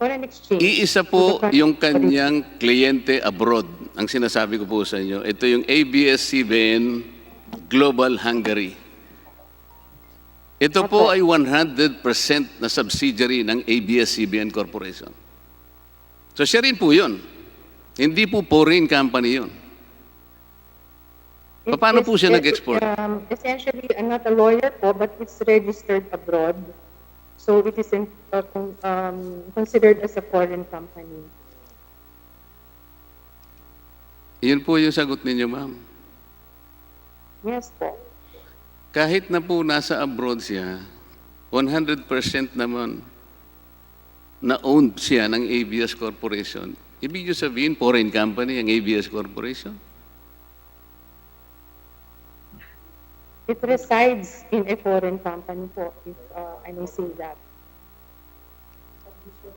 Foreign exchange. Iisa po yung kanyang kliyente abroad. Ang sinasabi ko po sa inyo, ito yung ABS-CBN Global Hungary. Ito po ay 100% na subsidiary ng ABS-CBN Corporation. So siya rin po yun. Hindi po foreign company yun. Paano po siya nag-export? Um, essentially, I'm not a lawyer po, but it's registered abroad. So it is in, uh, con- um, considered as a foreign company. Yun po yung sagot ninyo, ma'am. Yes po. Kahit na po nasa abroad siya, 100% naman na owned siya ng ABS Corporation. Ibig nyo sabihin, foreign company ang ABS Corporation? It resides in a foreign company po, if uh, I may say that.